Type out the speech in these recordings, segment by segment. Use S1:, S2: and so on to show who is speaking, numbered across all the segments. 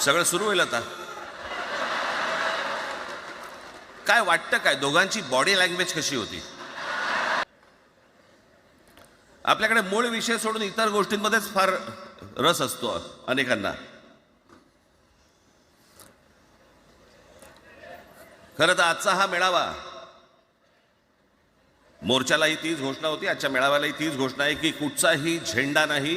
S1: सगळं सुरू होईल आता. काय वाटतं काय? दोघांची बॉडी लँग्वेज कशी होती? आपल्याकडे मूळ विषय सोडून इतर गोष्टींमध्येच फार रस असतो अनेकांना. खरं तर आजचा हा मेळावा मोर्चालाही तीच घोषणा होती आजच्या मेळाव्यालाही तीच घोषणा आहे की कुठचाही झेंडा नाही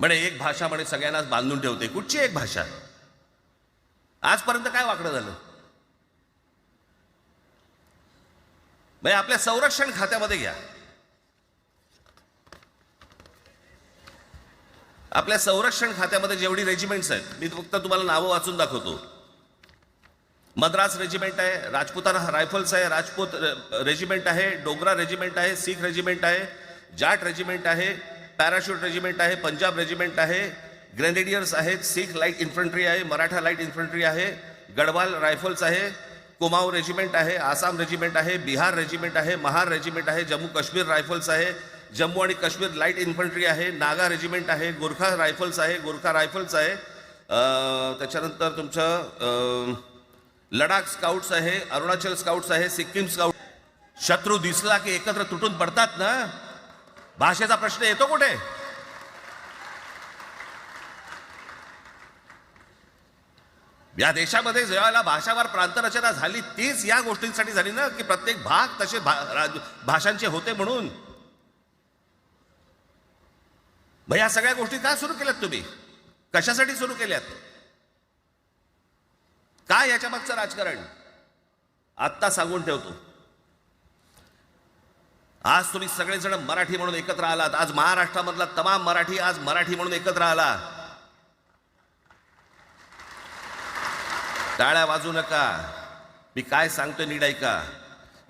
S1: म्हणे एक भाषा म्हणे सगळ्यांनाच बांधून ठेवते. कुठची एक भाषा? आजपर्यंत काय वाकडं झालं? म्हणजे आपल्या संरक्षण खात्यामध्ये घ्या. आपल्या संरक्षण खात्यामध्ये जेवढी रेजिमेंट्स आहेत मी फक्त तुम्हाला नावं वाचून दाखवतो. मद्रास रेजिमेंट आहे राजपुताना रायफल्स आहे राजपूत रेजिमेंट आहे डोगरा रेजिमेंट आहे सीख रेजिमेंट आहे जाट रेजिमेंट आहे पॅराशूट रेजिमेंट आहे पंजाब रेजिमेंट आहे ग्रेनेडियर्स आहेत सीख लाइट इन्फंट्री आहे मराठा लाइट इन्फंट्री आहे गडवाल रायफल्स आहे कुमाऊ रेजिमेंट आहे आसाम रेजिमेंट आहे बिहार रेजिमेंट आहे महार रेजिमेंट आहे जम्मू काश्मीर रायफल्स आहे जम्मू आणि काश्मीर लाइट इन्फंट्री आहे नागा रेजिमेंट आहे गोरखा रायफल्स आहे गोरखा रायफल्स आहे त्याच्यानंतर तुमचं लडाख स्काउट्स आहे अरुणाचल स्काउट्स आहे सिक्कीम स्काउट शत्रू दिसला की एकत्र तुटून पडतात ना? भाषेचा प्रश्न येतो कुठे? या देशामध्ये जेव्हा भाषावर प्रांतरचना झाली तीच या गोष्टींसाठी झाली ना की प्रत्येक भाग तसे भा- राज- भाषांचे होते म्हणून. मग या सगळ्या गोष्टी का सुरू केल्यात तुम्ही? कशासाठी सुरू केल्यात? काय याच्या मागचं राजकारण? आत्ता सांगून ठेवतो. आज तुम्ही सगळेजण मराठी म्हणून एकत्र आलात. आज महाराष्ट्रामधला तमाम मराठी आज मराठी म्हणून एकत्र आला. टाळ्या वाजू नका. मी काय सांगतोय नीड ऐका.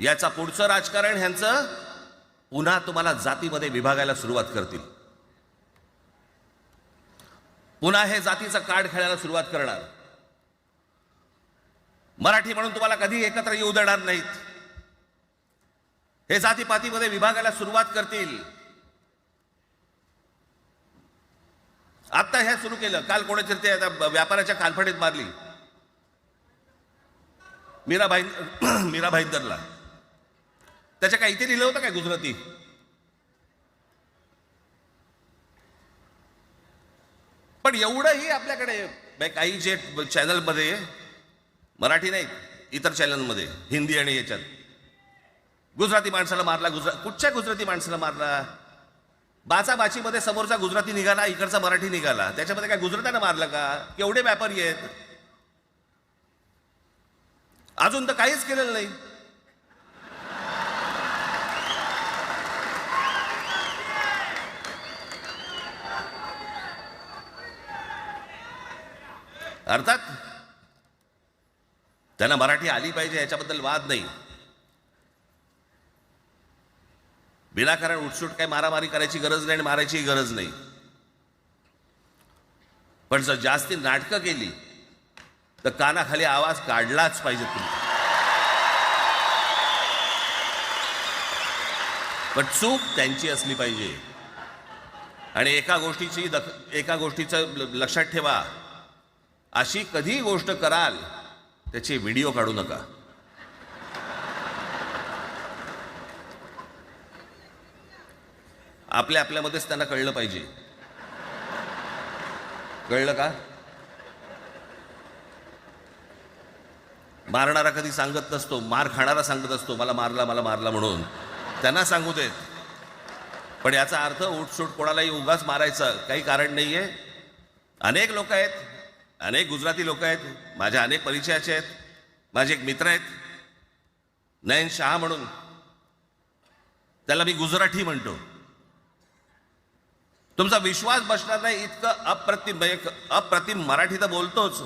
S1: याचा पुढचं राजकारण ह्यांचं पुन्हा तुम्हाला जातीमध्ये विभागायला सुरुवात करतील. पुन्हा हे जातीचं कार्ड खेळायला सुरुवात करणार. मराठी म्हणून तुम्हाला कधी एकत्र येऊ देणार नाहीत. हे जातीपातीमध्ये विभागाला सुरुवात करतील. आता हे सुरू केलं. काल कोणाच्या ते आता व्यापाराच्या कानफडीत मारली. मीराबाई मीरा भाईंदरला त्याच्या काय इथे लिहिलं होतं काय गुजराती? पण एवढंही आपल्याकडे म्हणजे काही जे चॅनलमध्ये मराठी नाहीत इतर चॅनलमध्ये हिंदी आणि याच्यात. गुजराती माणसाला मारला गुजरा कुठच्या गुजराती माणसाला मारला? बाचाबाचीमध्ये समोरचा गुजराती निघाला इकडचा मराठी निघाला. त्याच्यामध्ये काय गुजरात्यानं मारलं का? केवढे व्यापारी आहेत? अजून तर काहीच केलेलं नाही. अर्थात त्यांना मराठी आली पाहिजे याच्याबद्दल वाद नाही. विनाकारण उठसूट काही मारामारी करायची गरज नाही आणि मारायची गरज नाही. पण जर जास्ती नाटकं केली तर कानाखाली आवाज काढलाच पाहिजे तुम्ही. पण चूक त्यांची असली पाहिजे. आणि एका गोष्टीची दख एका गोष्टीचं लक्षात ठेवा. अशी कधी गोष्ट कराल त्याचे व्हिडिओ काढू नका. आपल्या आपल्यामध्येच त्यांना कळलं पाहिजे. कळलं का? मारणारा कधी सांगत नसतो मार खाणारा सांगत असतो मला मारला मला मारला म्हणून. त्यांना सांगू देत. पण याचा अर्थ उठसूट कोणालाही उगाच मारायचं काही कारण नाही आहे अनेक लोक आहेत अनेक गुजराती लोक आहेत माझ्या अनेक परिचयाचे आहेत माझे एक मित्र आहेत. नयन शहा म्हणून. त्याला मी गुजराठी म्हणतो. तुमचा विश्वास बसणार नाही इतकं अप्रतिम अप्रतिम मराठी तर बोलतोच.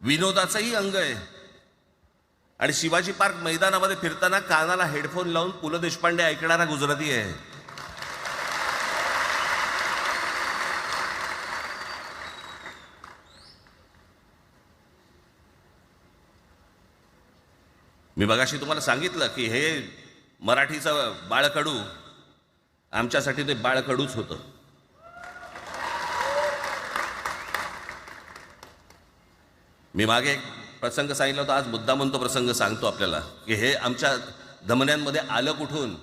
S1: विनोदाचंही अंग आहे. आणि शिवाजी पार्क मैदानामध्ये फिरताना कानाला हेडफोन लावून पु ल देशपांडे ऐकणारा गुजराती आहे. मी बघाशी तुम्हाला सांगितलं की हे मराठीचं बाळकडू आमच्यासाठी ते बाळकडूच होतं. मी मागे एक प्रसंग सांगितला होता आज मुद्दा म्हणतो प्रसंग सांगतो आपल्याला की हे आमच्या धमन्यांमध्ये आलं कुठून?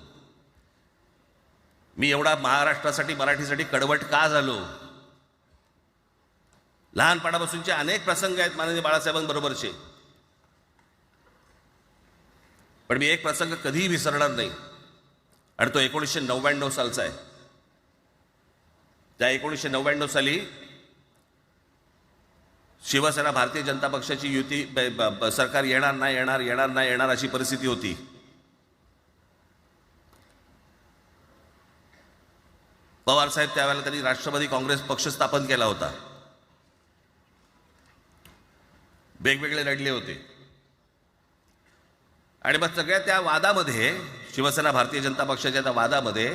S1: मी एवढा महाराष्ट्रासाठी मराठीसाठी कडवट का झालो? लहानपणापासूनचे अनेक प्रसंग आहेत माननीय बाळासाहेबांबरोबरचे. पण मी एक प्रसंग कधीही विसरणार नाही. आणि तो एकोणीसशे नव्याण्णव सालचा आहे. त्या एकोणीसशे नव्याण्णव साली शिवसेना भारतीय जनता पक्षाची युती सरकार येणार नाही येणार येणार नाही येणार अशी परिस्थिती होती. पवार साहेब त्यावेळेला त्यांनी राष्ट्रवादी काँग्रेस पक्ष स्थापन केला होता. वेगवेगळे लढले होते. आणि मग सगळ्या त्या वादामध्ये शिवसेना भारतीय जनता पक्षाच्या त्या वादामध्ये